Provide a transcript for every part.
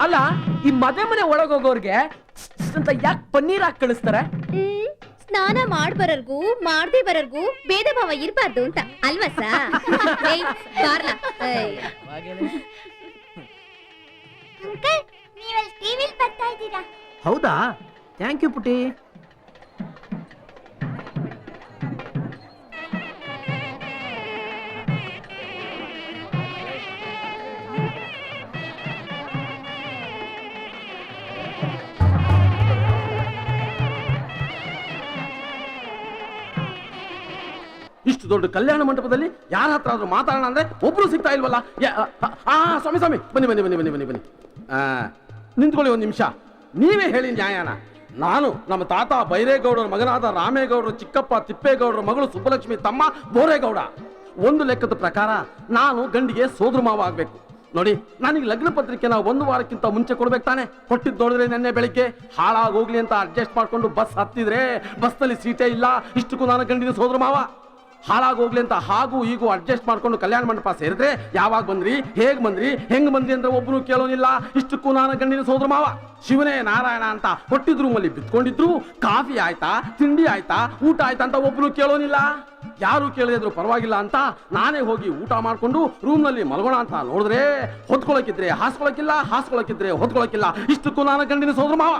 ಅಲ್ಲ ಈ ಮದುವೆ ಮನೆ ಒಳಗೋಗೋರ್ಗೆ ಅಂತ ಯಾಕೆ ಪನ್ನೀರ್ ಹಾಕಿ ಕಳಿಸ್ತಾರೆ? ಸ್ನಾನ ಸ್ನಾನ ಮಾಡ್ಬರರ್ಗೂ ಮಾಡದೇ ಬರರ್ಗೂ ಭೇದ ಭಾವ ಇರ್ಬಾರ್ದು ಅಂತ. ಅಲ್ವಾ ಸಾ? ಏಯ್, ಬಾರ್ಲಾ. ಏಯ್. ಹೌದಾ? ಥ್ಯಾಂಕ್ ಯು ಪುಟಿ ಇಷ್ಟು ದೊಡ್ಡ ಕಲ್ಯಾಣ ಮಂಟಪದಲ್ಲಿ ಯಾರ ಹತ್ರ ಆದ್ರೂ ಮಾತಾಡೋಣ ಅಂದ್ರೆ ಒಬ್ರು ಸಿಗ್ತಾ ಇಲ್ವಲ್ಲ? ಆ, ಸ್ವಾಮಿ ಸ್ವಾಮಿ ಬನ್ನಿ ಬನ್ನಿ ಬನ್ನಿ ಬನ್ನಿ ಬನ್ನಿ ಬನ್ನಿ. ನಿಂತ್ಕೊಳ್ಳಿ ಒಂದು ನಿಮಿಷ. ನೀವೇ ಹೇಳಿ ನ್ಯಾಯಾನ. ನಾನು ನಮ್ಮ ತಾತ ಬೈರೇಗೌಡರ ಮಗನಾದ ರಾಮೇಗೌಡರ ಚಿಕ್ಕಪ್ಪ ತಿಪ್ಪೇಗೌಡರ ಮಗಳು ಸುಬ್ಬಲಕ್ಷ್ಮಿ ತಮ್ಮ ಬೋರೇಗೌಡ. ಒಂದು ಲೆಕ್ಕದ ಪ್ರಕಾರ ನಾನು ಗಂಡಿಗೆ ಸೋದ್ರ ಮಾವ ಆಗ್ಬೇಕು. ನೋಡಿ, ನನಗೆ ಲಗ್ನ ನಾವು ಒಂದು ವಾರಕ್ಕಿಂತ ಮುಂಚೆ ಕೊಡ್ಬೇಕು ತಾನೆ. ಕೊಟ್ಟಿದ್ದು ನೋಡಿದ್ರೆ ನೆನ್ನೆ ಬೆಳಿಗ್ಗೆ ಹಾಳಾಗೋಗ್ಲಿ ಅಂತ ಅಡ್ಜಸ್ಟ್ ಮಾಡ್ಕೊಂಡು ಬಸ್ ಹತ್ತಿದ್ರೆ ಬಸ್ನಲ್ಲಿ ಸೀಟೇ ಇಲ್ಲ, ಇಷ್ಟಕ್ಕೂ ನಾನು ಗಂಡಿನ ಸೋದ್ರ ಮಾವ. ಹಾಳಾಗೋಗ್ಲಿ ಅಂತ ಹಾಗೂ ಹೀಗೂ ಅಡ್ಜಸ್ಟ್ ಮಾಡ್ಕೊಂಡು ಕಲ್ಯಾಣ ಮಂಟಪ ಸೇರಿದ್ರೆ ಯಾವಾಗ ಬಂದ್ರಿ, ಹೇಗ್ ಬಂದ್ರಿ, ಹೆಂಗ್ ಬಂದ್ರಿ ಅಂದ್ರೆ ಒಬ್ರು ಕೇಳೋನಿಲ್ಲ ಇಷ್ಟಕ್ಕೂ ನಾನು ಗಂಡಿನ ಸೋದ್ರ ಮಾವ. ಶಿವನೇ ನಾರಾಯಣ ಅಂತ ಹೊಟ್ಟಿದ್ ರೂಮಲ್ಲಿ ಬಿತ್ಕೊಂಡಿದ್ರು, ಕಾಫಿ ಆಯ್ತಾ, ತಿಂಡಿ ಆಯ್ತಾ, ಊಟ ಆಯ್ತಾ ಅಂತ ಒಬ್ರು ಕೇಳೋನಿಲ್ಲ ಯಾರು ಕೇಳಿದ್ರು ಪರವಾಗಿಲ್ಲ ಅಂತ ನಾನೇ ಹೋಗಿ ಊಟ ಮಾಡಿಕೊಂಡು ರೂಮ್ನಲ್ಲಿ ಮಲಗೋಣ ಅಂತ ನೋಡಿದ್ರೆ ಹೊತ್ಕೊಳಕಿದ್ರೆ ಹಾಸ್ಕೊಳಕಿಲ್ಲ, ಹಾಸ್ಕೊಳಕಿದ್ರೆ ಹೊತ್ಕೊಳಕಿಲ್ಲ. ಇಷ್ಟಕ್ಕೂ ನಾನು ಗಂಡಿನ ಸೋದ್ರ ಮಾವ.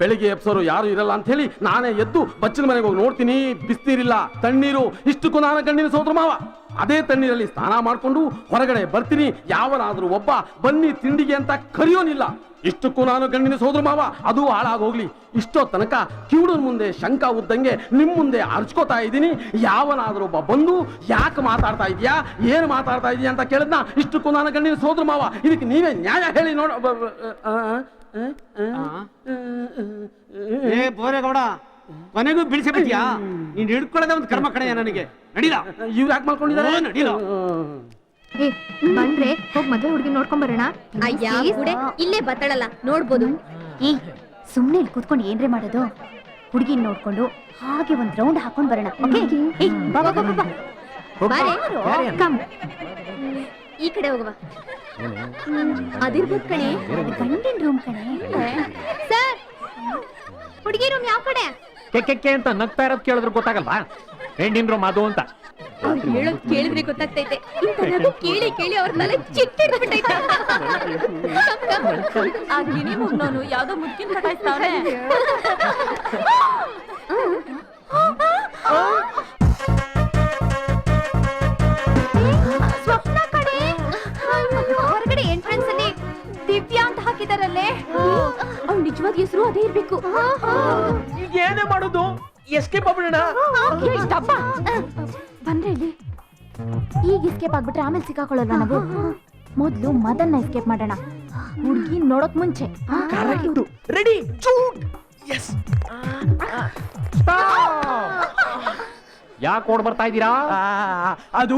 ಬೆಳಿಗ್ಗೆ ಎಪ್ಸೋರು ಯಾರು ಇರಲ್ಲ ಅಂತ ಹೇಳಿ ನಾನೇ ಎದ್ದು ಬಚ್ಚಿನ ಮನೆಗೆ ಹೋಗಿ ನೋಡ್ತೀನಿ, ಬಿಸಿನೀರಿಲ್ಲ, ತಣ್ಣೀರು, ಇಷ್ಟಕ್ಕೂ ನಾನು ಗಂಡಿನ ಸೋದ್ರ ಮಾವ. ಅದೇ ತಣ್ಣೀರಲ್ಲಿ ಸ್ನಾನ ಮಾಡ್ಕೊಂಡು ಹೊರಗಡೆ ಬರ್ತೀನಿ. ಯಾವನಾದ್ರೂ ಒಬ್ಬ ಬನ್ನಿ ತಿಂಡಿಗೆ ಅಂತ ಕರೆಯೋನಿಲ್ಲ. ಇಷ್ಟಕ್ಕೂ ನಾನು ಗಂಡಿನ ಸೋದರ ಮಾವ. ಅದು ಹಾಳಾಗೋಗ್ಲಿ ಇಷ್ಟೋ ತನಕ ಕಿವುಡನ ಮುಂದೆ ಶಂಕ ಉದ್ದಂಗೆ ನಿಮ್ಮ ಮುಂದೆ ಅರ್ಚ್ಕೋತಾ ಇದ್ದೀನಿ. ಯಾವನಾದ್ರೂ ಒಬ್ಬ ಬಂದು ಯಾಕೆ ಮಾತಾಡ್ತಾ ಇದೆಯಾ? ಏನು ಮಾತಾಡ್ತಾ ಇದೆಯಾ ಅಂತ ಕೇಳಿದ್ನ? ಇಷ್ಟಕ್ಕೂ ನಾನು ಗಂಡಿನ ಸೋದರ ಮಾವ. ಇದಕ್ಕೆ ನೀವೇ ನ್ಯಾಯ ಹೇಳಿ ನೋಡ. ಏ ಬೋರೇಗೌಡ ಕೊನೆಗೂ ಬಿಡಿಸಿಬಿಟ್ಯಾ ನೀನ್ ಹಿಡ್ಕೊಳ್ಳೋದೇ ಒಂದು ಕರ್ಮ ಕಡೆಯ ನನಗೆ. ನಡೀಲ? ಇವ್ರು ಯಾಕೆ ಮಾಡ್ಕೊಂಡಿದ್ದಾರೆ ಓ, ನಡೀಲ. ಏ ಬಂದ್ರೆ ಹೋಗ್ ಮದ್ವೆ ಹುಡುಗಿ ನೋಡ್ಕೊಂಡ್ ಬರೋಣ. ಅಯ್ಯ ಗುಡೆ ಇಲ್ಲೇ ಬತ್ತಳಲ್ಲ ನೋಡ್ಬೋದು. ಏ ಸುಮ್ನೆ ಇಲ್ಲಿ ಕೂತ್ಕೊಂಡು ಏನ್ರೆ ಮಾಡೋದು? ಹುಡುಗಿನ ನೋಡ್ಕೊಂಡು ಹಾಗೆ ಒಂದ್ ರೌಂಡ್ ಹಾಕೊಂಡ್ ಬರೋಣ ಓಕೆ? ಏ ಬಾ ಬಾ ಬಾ ಬಾ, ಬಾ. ಬಾರೆ. ಕಮ್ ಈ ಕಡೆ ಹೋಗುವ. ಅದಿರ್ಬೋದು ಕಣೆ. ಗಂಡಿನ ರೂಮ್ ಕಣೆ. ಸರ್ ಹುಡುಗಿ ರೂಮ್ ಯಾವ ಕಡೆ? ಕೆಕ್ಕೆ ಅಂತ ನಗ್ತಾ ಇರೋದ್ ಕೇಳಿದ್ರು ಗೊತ್ತಾಗಲ್ವಾ? ಹೆಣ್ಣಿನ ರೂಮ್ ಅದು ಅಂತ. ಅವ್ರು ಹೇಳೋದ್ ಕೇಳಿದ್ರೆ ಗೊತ್ತಾಗ್ತೈತೆ. ಇಂಥ ಕೇಳಿ ಕೇಳಿ ಅವ್ರ ತಲೆ ಚಿಟ್ಟಿಡ್ಬಿಟ್ಟೈತೆ ಆ ಗಿಣಿ ಮುಗ್ನೋನು ಯಾವ್ದೋ ಮುದ್ಕಿನ ಕಟಾಯಿಸ್ತಾವನೆ ಸ್ವಪ್ನ ಕಡೆ ಹೊರಗಡೆ ಎಂಟ್ರೆನ್ಸ್ ಅಲ್ಲಿ ದಿವ್ಯಾ ಅಂತ ಹಾಕಿದಾರಲ್ಲೇ. ಅವ್ಳ ನಿಜವಾದ ಹೆಸರು ಅದೇ ಇರ್ಬೇಕು. ಈಗ ಏನೇ ಮಾಡೋದು? ಎಸ್ಕೇಪ್ ಆಗ್ಬಿಡೋಣ. ಬಂದ್ರೆ ಇಲ್ಲಿ. ಈಗ ಎಸ್ಕೇಪ್ ಆಗ್ಬಿಟ್ರೆ ಆಮೇಲೆ ಸಿಕ್ಕಾಕೊಳ್ಳಲ್ವಾ ನಾವು? ಮೊದ್ಲು ಮದನ್ನ ಎಸ್ಕೇಪ್ ಮಾಡೋಣ. ಹುಡುಗಿ ನೋಡಕ್ ಮುಂಚೆ. ಕರೆಕ್ಟ್ ರೆಡಿ ಚೂಟ್ ಎಸ್ ಯಾಕೆ ಓಡ್ ಬರ್ತಾ ಇದ್ದೀರಾ? ಅದು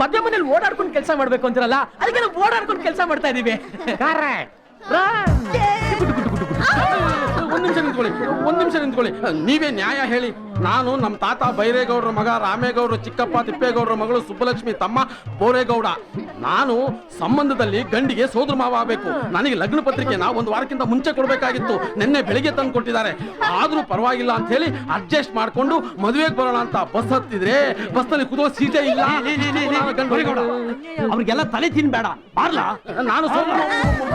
ಮಧ್ಯ ಮನೇಲಿ ಓಡಾಡ್ಕೊಂಡು ಕೆಲಸ ಮಾಡ್ಬೇಕು ಅಂತಿರಲ್ಲ ಅದಕ್ಕೆ ನಾವು ಓಡಾಡ್ಕೊಂಡು ಕೆಲಸ ಮಾಡ್ತಾ ಇದೀವಿ. ಒಂದ್ ನಿಮಿಷ ನಿಂತ್ಕೊಳ್ಳಿ ಒಂದ್ ನಿಮಿಷ ನಿಂತ್ಕೊಳ್ಳಿ. ನೀವೇ ನ್ಯಾಯ ಹೇಳಿ. ನಾನು ನಮ್ಮ ತಾತ ಬೈರೇಗೌಡರ ಮಗ ರಾಮೇಗೌಡರ ಚಿಕ್ಕಪ್ಪ ತಿಪ್ಪೇಗೌಡರ ಮಗಳು ಸುಬ್ಬಲಕ್ಷ್ಮಿ ತಮ್ಮ ಬೋರೇಗೌಡ. ನಾನು ಸಂಬಂಧದಲ್ಲಿ ಗಂಡಿಗೆ ಸೋದರ ಮಾವ ಆಗಬೇಕು ನನಗೆ ಲಗ್ನ ಪತ್ರಿಕೆನ ಒಂದು ವಾರಕ್ಕಿಂತ ಮುಂಚೆ ಕೊಡಬೇಕಾಗಿತ್ತು. ನಿನ್ನೆ ಬೆಳಿಗ್ಗೆ ತಂದು ಕೊಟ್ಟಿದ್ದಾರೆ. ಆದರೂ ಪರವಾಗಿಲ್ಲ ಅಂತ ಹೇಳಿ ಅಡ್ಜಸ್ಟ್ ಮಾಡಿಕೊಂಡು ಮದುವೆಗೆ ಬರೋಣ ಅಂತ ಬಸ್ ಹತ್ತಿದ್ರೆ ಬಸ್ನಲ್ಲಿ ಕುದುವ ಸೀಟೇ ಇಲ್ಲ. ಅವ್ರಿಗೆಲ್ಲ ತಲೆ ತಿನ್ಬೇಡ. ಬಾರ್ಲಾ? ನಾನು ಸೋದರ.